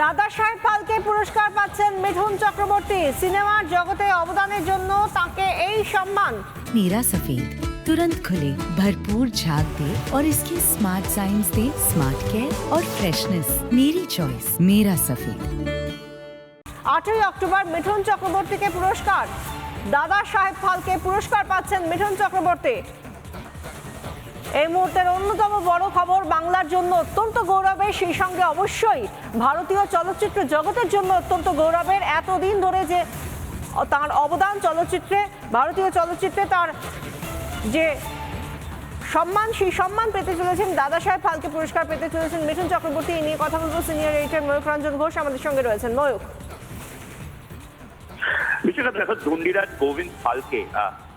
দাদা সাহেব ফালকে পুরস্কার পাচ্ছেন মিঠুন চক্রবর্তী সিনেমার জগতে অবদানের জন্য তাকে এই সম্মান मेरा सफेद तुरंत खुले भरपूर झाग दे और इसके स्मार्ट साइंस दे स्मार्ट केयर और फ्रेशनेस मेरी चॉइस मेरा सफेद আটই অক্টোবর মিঠুন চক্রবর্তীকে পুরস্কার দাদা সাহেব ফালকে পুরস্কার পাচ্ছেন মিঠুন চক্রবর্তী এই মুহূর্তের অন্যতম বড় খবর বাংলার জন্য অত্যন্ত গৌরবের, সেই সঙ্গে অবশ্যই ভারতীয় চলচ্চিত্র জগতের জন্য অত্যন্ত গৌরবের। এতদিন ধরে যে তার অবদান চলচ্চিত্রে, ভারতীয় চলচ্চিত্রে তার যে সম্মান, সেই সম্মান পেতে চলেছেন দাদা সাহেব ফালকে পুরস্কার পেতে চলেছেন মিঠুন চক্রবর্তী। নিয়ে কথা বলব সিনিয়র এডিটর ময়ূক রঞ্জন ঘোষ, আমাদের সঙ্গে রয়েছেন। ময়ূক বিশেষত দেখো, ধন্ডিরাজ গোবিন্দ ফালকে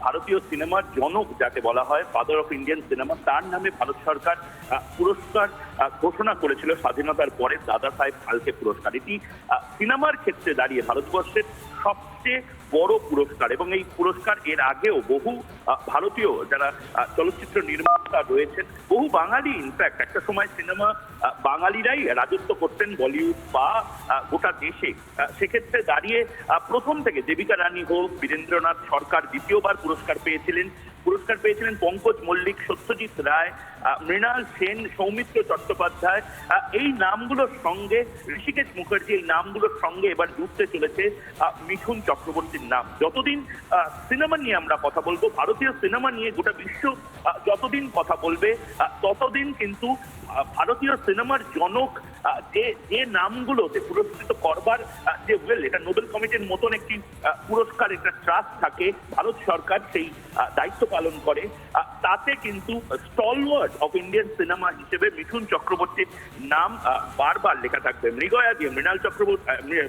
ভারতীয় সিনেমার জনক যাকে বলা হয় ফাদার অফ ইন্ডিয়ান সিনেমা তার নামে ভারত সরকার পুরস্কার ঘোষণা করেছিল স্বাধীনতার পরে দাদা সাহেব ফালকে পুরস্কার। এটি সিনেমার ক্ষেত্রে দাঁড়িয়ে ভারতবর্ষের সবচেয়ে বড় পুরস্কার এবং এই পুরস্কার এর আগেও বহু ভারতীয় যারা চলচ্চিত্র নির্মাতা রয়েছেন, বহু বাঙালি ইনফ্যাক্ট একটা সময় সিনেমা বাঙালিরাই রাজত্ব করতেন বলিউড বা গোটা দেশে। সেক্ষেত্রে দাঁড়িয়ে প্রথম থেকে দেবিকা রানী হোক, বীরেন্দ্রনাথ সরকার দ্বিতীয়বার পুরস্কার পেয়েছিলেন। পুরস্কার পেয়েছিলেন পঙ্কজ মল্লিক, সত্যজিৎ রায় মৃণাল সেন, সৌমিত্র চট্টোপাধ্যায়। এই নামগুলোর সঙ্গে, ঋষিকেশ মুখার্জি এই নামগুলোর সঙ্গে এবার জুড়তে চলেছে মিঠুন চক্রবর্তীর নাম। যতদিন সিনেমা নিয়ে আমরা কথা বলব, ভারতীয় সিনেমা নিয়ে গোটা বিশ্ব যতদিন কথা বলবে ততদিন কিন্তু ভারতীয় সিনেমার জনক যে যে নামগুলোতে পুরস্কৃত করবার যে ওয়েল এটা নোবেল কমিটির মতন একটি পুরস্কার, একটা ট্রাস্ট থাকে, ভারত সরকার সেই দায়িত্ব পালন করে। তাতে কিন্তু স্টলওয়ার্ড অফ ইন্ডিয়ান সিনেমা হিসেবে মিঠুন চক্রবর্তীর নাম বারবার লেখা থাকবে। মৃগয়া দিয়ে মৃণাল চক্রবর্তী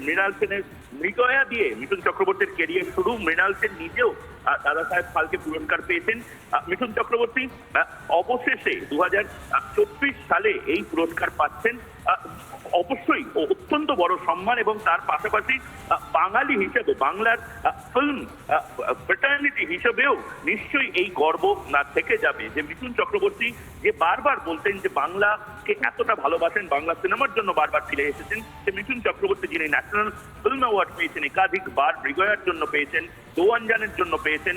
মৃণাল সেনের, মৃগয়া দিয়ে মিঠুন চক্রবর্তীর কেরিয়ার শুরু। মৃণাল সেন নিজেও দাদা সাহেব ফালকে পুরস্কার পেয়েছেন। মিঠুন চক্রবর্তী অবশেষে দু হাজার চব্বিশ সালে এই পুরস্কার পাচ্ছেন অবশ্যই অত্যন্ত বড় সম্মান এবং তার পাশাপাশি বাঙালি হিসেবে, বাংলার ফিল্ম ফ্রেটার্নিটি হিসেবেও নিশ্চয়ই এই গর্ব না থেকে যাবে। যে মিঠুন চক্রবর্তী যে বারবার বলতেন যে বাংলাকে এতটা ভালোবাসেন, বাংলা সিনেমার জন্য বারবার ফিরে এসেছেন যে মিঠুন চক্রবর্তী যিনি ন্যাশনাল ফিল্ম অ্যাওয়ার্ড পেয়েছেন একাধিক বার মৃগয়ার জন্য পেয়েছেন দোয়ানজানের জন্য পেয়েছেন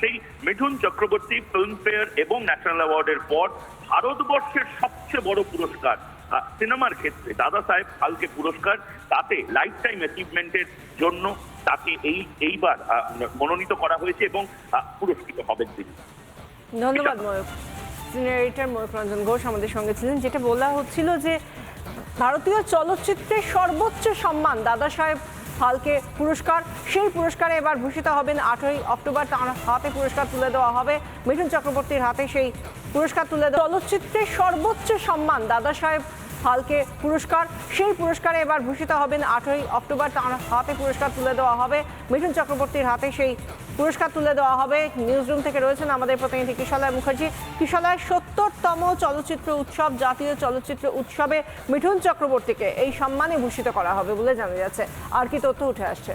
সেই মিঠুন চক্রবর্তী ফিল্মফেয়ার এবং ন্যাশনাল অ্যাওয়ার্ডের পর ভারতবর্ষের সবচেয়ে বড় পুরস্কার সিনেমার ক্ষেত্রে। দাদা সাহেব ফালকে পুরস্কার, তাতে লাইফ টাইম অ্যাচিভমেন্টের জন্য তাকে এই, এইবার মনোনীত করা হয়েছে এবং পুরস্কৃত হবেন তিনি। ধন্যবাদ ময়ূক সিনিয়র এডিটর ময়ূক রঞ্জন ঘোষ আমাদের সঙ্গে ছিলেন, যেটা বলা হচ্ছিল যে ভারতীয় চলচ্চিত্রের সর্বোচ্চ সম্মান দাদা সাহেব ফালকে পুরস্কার। সেই পুরস্কারে এবার ভূষিত হবেন আঠারোই অক্টোবর। তার হাতে পুরস্কার তুলে দেওয়া হবে মিঠুন চক্রবর্তীর হাতে। সেই পুরস্কার তুলে দেওয়া চলচ্চিত্রের সর্বোচ্চ সম্মান দাদা সাহেব ফালকে পুরস্কার। সেই পুরস্কারে এবার ভূষিত হবেন আটই অক্টোবর। তার হাতে পুরস্কার তুলে দেওয়া হবে। মিঠুন চক্রবর্তীর হাতে সেই পুরস্কার তুলে দেওয়া হবে। নিউজরুম থেকে রয়েছেন আমাদের প্রতিনিধি কিশলয় মুখার্জি। কিশলয়, সত্তরতম চলচ্চিত্র উৎসব, জাতীয় চলচ্চিত্র উৎসবে মিঠুন চক্রবর্তীকে এই সম্মানে ভূষিত করা হবে বলে জানা যাচ্ছে। আর কি তথ্য উঠে আসছে?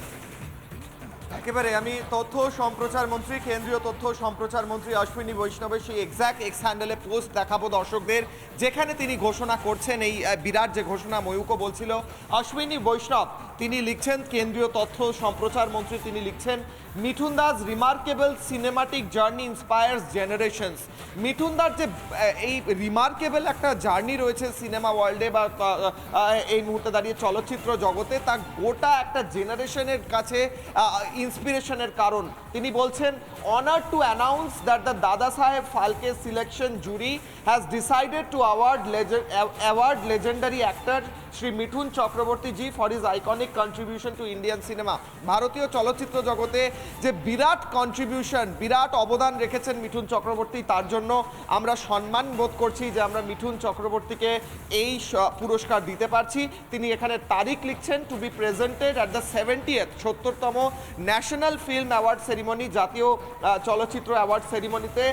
একেবারে, আমি তথ্য সম্প্রচার মন্ত্রী, কেন্দ্রীয় তথ্য সম্প্রচার মন্ত্রী অশ্বিনী বৈষ্ণবের সেই এক্স্যাক্ট এক্স হ্যান্ডেলে পোস্ট দেখাবো দর্শকদের, যেখানে তিনি ঘোষণা করছেন এই বিরাট যে ঘোষণা ময়ূকও বলছিল। অশ্বিনী বৈষ্ণব, তিনি লিখছেন, কেন্দ্রীয় তথ্য সম্প্রচার মন্ত্রী তিনি লিখছেন Mithun Das remarkable cinematic journey inspires generations Mithun দার যে এই রিমার্কেবল একটা জার্নি রয়েছে সিনেমা ওয়ার্ল্ডে বা এই মুহূর্তে দাঁড়িয়ে চলচ্চিত্র জগতে, তা গোটা একটা জেনারেশনের কাছে ইন্সপিরেশনের কারণ। তিনি বলছেন honour to announce that the Dada Saheb Phalke selection jury has decided to award award legendary actor Shri Mithun Chakraborty ji for his iconic contribution to Indian cinema ভারতীয় চলচ্চিত্র জগতে যে বিরাট কন্ট্রিবিউশন বিরাট অবদান রেখেছেন মিঠুন চক্রবর্তী। তার জন্য আমরা সম্মান বোধ করছি যে আমরা মিঠুন চক্রবর্তীকে এই পুরস্কার দিতে পারছি। তিনি এখানে তারিখ লিখছেন to be presented at the seventieth সত্তরতম national film award ceremony জাতীয় চলচ্চিত্র অ্যাওয়ার্ড সেরিমনিতে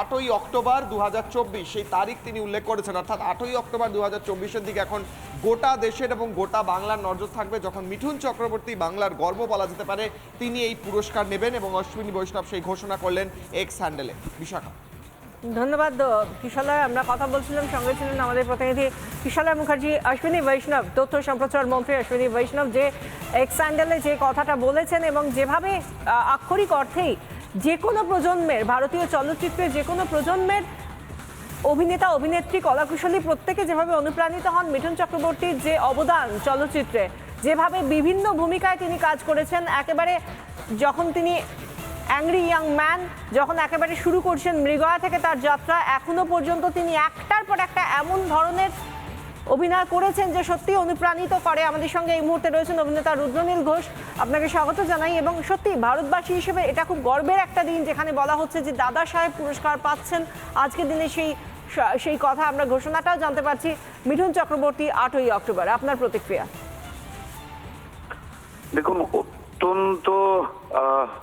আটই অক্টোবর দু হাজার চব্বিশ। সেই তারিখ তিনি উল্লেখ করেছেন, অর্থাৎ আটই অক্টোবর দু হাজার দিকে এখন গোটা দেশের এবং গোটা বাংলার নজর থাকবে যখন মিঠুন চক্রবর্তী বাংলার গর্ব বলা যেতে পারে। তিনি এই পুরস্কার নেবেন এবং অশ্বিনী বৈষ্ণব সেই ঘোষণা করলেন এক্স হ্যান্ডেলে বিশাখা। ধন্যবাদ কিশালয়, আমরা কথা বলছিলাম, সঙ্গে ছিলেন আমাদের প্রতিনিধি কিশালয় মুখার্জি, অশ্বিনী বৈষ্ণব, তথ্য সম্প্রচার মন্ত্রী অশ্বিনী বৈষ্ণব যে এক্স স্যান্ডেলে যে কথাটা বলেছেন এবং যেভাবে আক্ষরিক অর্থেই যে কোনো প্রজন্মের, ভারতীয় চলচ্চিত্রে যে কোনো প্রজন্মের অভিনেতা, অভিনেত্রী কলাকুশলী প্রত্যেকে যেভাবে অনুপ্রাণিত হন, মিঠুন চক্রবর্তীর যে অবদান চলচ্চিত্রে যেভাবে বিভিন্ন ভূমিকায় তিনি কাজ করেছেন, একেবারে যখন তিনি অ্যাংরি ইয়াং ম্যান যখন একেবারে শুরু করছেন মৃগয়া থেকে তার যাত্রা, এখনও পর্যন্ত তিনি একটার পর একটা এমন ধরনের অভিনয় করেছেন যে সত্যি অনুপ্রাণিত করে। আমাদের সঙ্গে এই মুহূর্তে রয়েছেন অভিনেতা রুদ্রনীল ঘোষ। আপনাকে স্বাগত জানাই এবং সত্যি ভারতবাসী হিসেবে এটা খুব গর্বের একটা দিন, যেখানে বলা হচ্ছে যে দাদা সাহেব পুরস্কার পাচ্ছেন। আজকের দিনে সেই সেই কথা আমরা ঘোষণাটাও জানতে পারছি। মিঠুন চক্রবর্তী, আটই অক্টোবর। আপনার প্রতিক্রিয়া? দেখুন, অত্যন্ত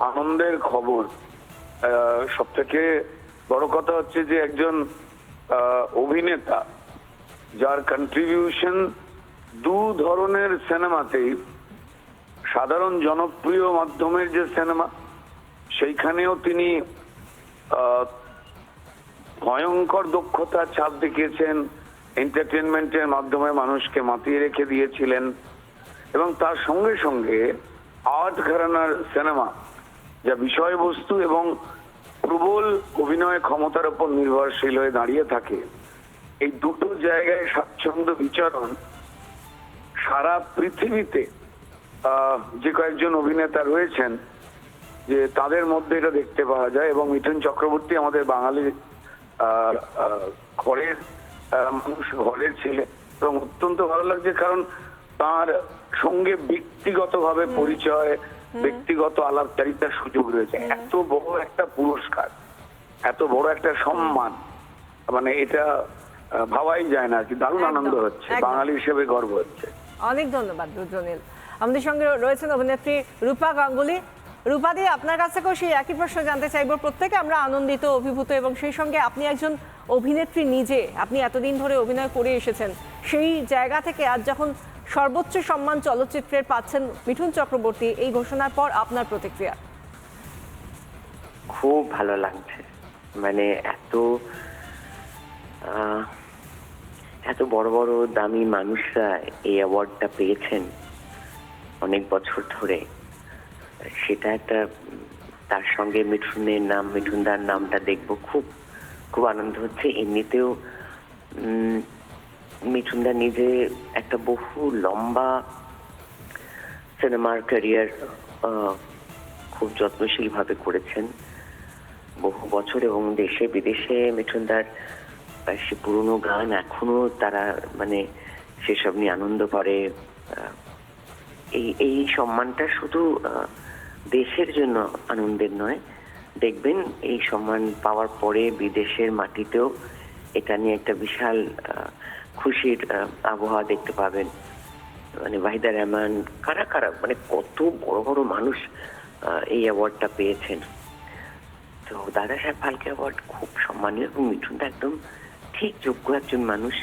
আনন্দের খবর। সব থেকে বড় কথা হচ্ছে যে একজন অভিনেতা, যার কন্ট্রিবিউশন দু ধরনের সিনেমাতেই, সাধারণ জনপ্রিয় মাধ্যমের যে সিনেমা, সেইখানেও তিনি ভয়ঙ্কর দক্ষতা ছাপ দেখিয়েছেন এন্টারটেনমেন্টের মাধ্যমে মানুষকে মাতিয়ে রেখে দিয়েছিলেন। এবং তার সঙ্গে সঙ্গে আর্ট ঘরানার সিনেমা, যা বিষয়বস্তু এবং প্রবল অভিনয় ক্ষমতার উপর নির্ভরশীল হয়ে দাঁড়িয়ে থাকে, এই দুটো জায়গায় স্বাচ্ছন্দ্য বিচরণ সারা পৃথিবীতে যে কয়েকজন অভিনেতা রয়েছেন, যে তাদের মধ্যে এটা দেখতে পাওয়া যায় এবং মিঠুন চক্রবর্তী আমাদের বাঙালির ঘরের মানুষ ঘরের ছেলে এবং অত্যন্ত ভালো লাগছে কারণ তার সঙ্গে ব্যক্তিগতভাবে পরিচয় ব্যক্তিগত আলাপচারিতার সুযোগ রয়েছে। এত বড় একটা পুরস্কার এত বড় একটা সম্মান মানে এটা ভাবাই যায় না কি দারুণ আনন্দ হচ্ছে বাঙালি হিসেবে গর্ব হচ্ছে। অনেক ধন্যবাদ রুদ্রনীল। আমাদের সঙ্গে রয়েছেন অভিনেত্রী রূপা গাঙ্গুলি। রূপা দিয়ে আপনার কাছ থেকেও সেই একই প্রশ্ন জানতে চাইব। প্রত্যেকে আমরা আনন্দিত অভিভূত এবং সেই সঙ্গে আপনি একজন অভিনেত্রী নিজে আপনি এতদিন ধরে অভিনয় করে এসেছেন। সেই জায়গা থেকে আজ যখন সর্বোচ্চ সম্মান চলচ্চিত্রের পাচ্ছেন মিঠুন চক্রবর্তী। এই ঘোষণার পর আপনার প্রতিক্রিয়া? খুব ভালো লাগছে। মানে এত এত বড় বড় দামি মানুষরা এই অ্যাওয়ার্ডটা পেয়েছেন অনেক বছর ধরে। সেটা একটা, তার সঙ্গে মিঠুনের নাম, মিঠুনদার নামটা দেখব। খুব খুব আনন্দ হচ্ছে। এমনিতেও মিঠুনদা নিজে একটা বহু লম্বা সিনেমার ক্যারিয়ার খুব যত্নশীল ভাবে করেছেন। বহু বছর এবং দেশে বিদেশে মিঠুনদার সে পুরনো গান এখনও তারা মানে সেসব নিয়ে আনন্দ করে। এই এই সম্মানটা শুধু দেশের জন্য আনন্দের নয়, দেখবেন এই সম্মান পাওয়ার পরে বিদেশের মাটিতেও এটা নিয়ে একটা বিশাল খুশির আবহাওয়া দেখতে পাবেন। মানে ওয়াহিদা রহমান, কারা কারা মানে কত বড় বড় মানুষ এই অ্যাওয়ার্ডটা পেয়েছেন। তো দাদা সাহেব ফালকে অ্যাওয়ার্ড খুব সম্মানীয় এবং মিঠুনটা একদম ঠিক যোগ্য একজন মানুষ।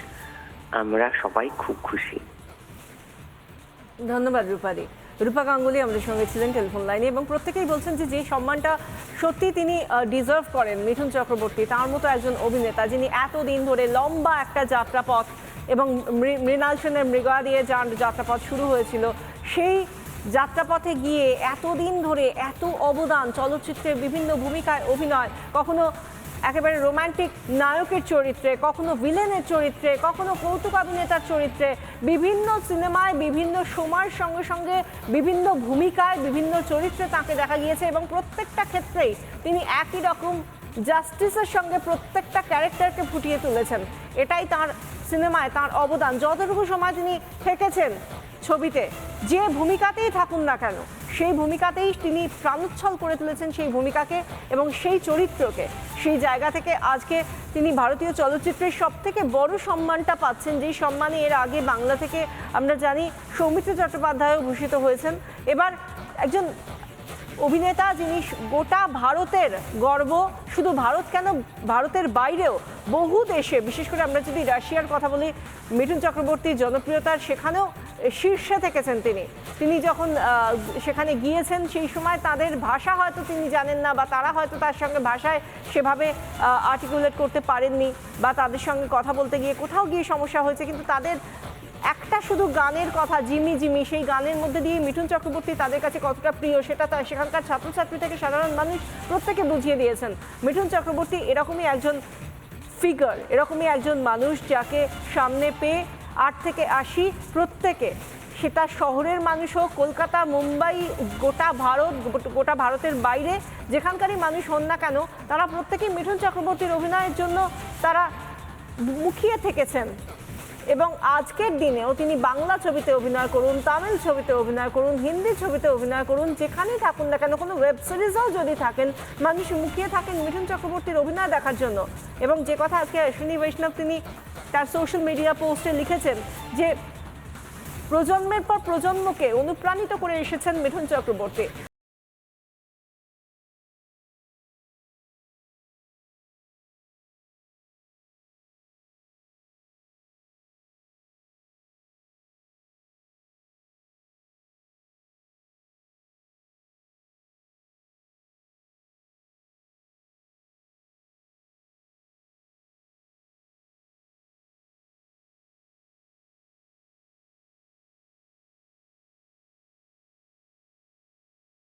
আমরা সবাই খুব খুশি। ধন্যবাদ রূপাদি রূপা গাঙ্গুলি আমাদের সঙ্গে ছিলেন টেলিফোন লাইনে এবং প্রত্যেকেই বলছেন যে যে সম্মানটা সত্যি তিনি ডিজার্ভ করেন মিঠুন চক্রবর্তী। তার মতো একজন অভিনেতা যিনি এতদিন ধরে লম্বা একটা যাত্রাপথ এবং মৃণাল সেনের মৃগা দিয়ে যার যাত্রাপথ শুরু হয়েছিল, সেই যাত্রাপথে গিয়ে এতদিন ধরে এত অবদান, চলচ্চিত্রের বিভিন্ন ভূমিকায় অভিনয়, কখনো একেবারে রোমান্টিক নায়কের চরিত্রে, কখনো ভিলেনের চরিত্রে, কখনো কৌতুক অভিনেতার চরিত্রে, বিভিন্ন সিনেমায় বিভিন্ন সময়ের সঙ্গে সঙ্গে বিভিন্ন ভূমিকায়, বিভিন্ন চরিত্রে তাকে দেখা গিয়েছে এবং প্রত্যেকটা ক্ষেত্রেই তিনি একই রকম জাস্টিসের সঙ্গে প্রত্যেকটা ক্যারেক্টারকে ফুটিয়ে তুলেছেন। এটাই তার সিনেমায় তার অবদান। যতটুকু সময় তিনি থেকেছেন ছবিতে, যে ভূমিকাতেই থাকুন না কেন, সেই ভূমিকাতেই তিনি প্রাণোচ্ছল করে তুলেছেন সেই ভূমিকাকে এবং সেই চরিত্রকে। সেই জায়গা থেকে আজকে তিনি ভারতীয় চলচ্চিত্রের সব থেকে বড় সম্মানটা পাচ্ছেন, যেই সম্মানে এর আগে বাংলা থেকে আমরা জানি সৌমিত্র চট্টোপাধ্যায়ও ভূষিত হয়েছেন। এবার একজন অভিনেতা যিনি গোটা ভারতের গর্ব, শুধু ভারত কেন, ভারতের বাইরেও বহু দেশে, বিশেষ করে আমরা যদি রাশিয়ার কথা বলি, মিঠুন চক্রবর্তীর জনপ্রিয়তার সেখানেও শীর্ষে থেকেছেন তিনি। তিনি যখন সেখানে গিয়েছেন সেই সময় তাদের ভাষা হয়তো তিনি জানেন না বা তারা হয়তো তার সঙ্গে ভাষায় সেভাবে আর্টিকুলেট করতে পারেননি বা তাদের সঙ্গে কথা বলতে গিয়ে কোথাও গিয়ে সমস্যা হয়েছে। কিন্তু তাদের একটা শুধু গানের কথা জিমি জিমি সেই গানের মধ্যে দিয়ে মিঠুন চক্রবর্তী তাদের কাছে কতটা প্রিয় সেটা তার সেখানকার ছাত্রছাত্রী থেকে সাধারণ মানুষ প্রত্যেকে বুঝিয়ে দিয়েছেন। মিঠুন চক্রবর্তী এরকমই একজন ফিগার এরকমই একজন মানুষ যাকে সামনে পেয়ে আট থেকে আশি প্রত্যেকে। সেটা শহরের মানুষ হোক, কলকাতা, মুম্বাই, গোটা ভারত, গোটা ভারতের বাইরে যেখানকারই মানুষ হন না কেন, তারা প্রত্যেকেই মিঠুন চক্রবর্তীর অভিনয়ের জন্য তারা মুখিয়ে থেকেছেন। এবং আজকের দিনেও তিনি বাংলা ছবিতে অভিনয় করুন, তামিল ছবিতে অভিনয় করুন, হিন্দি ছবিতে অভিনয় করুন, যেখানেই থাকুন না কেন, কোনো ওয়েব সিরিজেও যদি থাকেন, মানুষ মুখিয়ে থাকেন মিঠুন চক্রবর্তীর অভিনয় দেখার জন্য। এবং যে কথা আজকে অশ্বিনী বৈষ্ণব তিনি তার সোশ্যাল মিডিয়া পোস্টে লিখেছেন যে, প্রজন্মের পর প্রজন্মকে অনুপ্রাণিত করে এসেছেন মিঠুন চক্রবর্তী।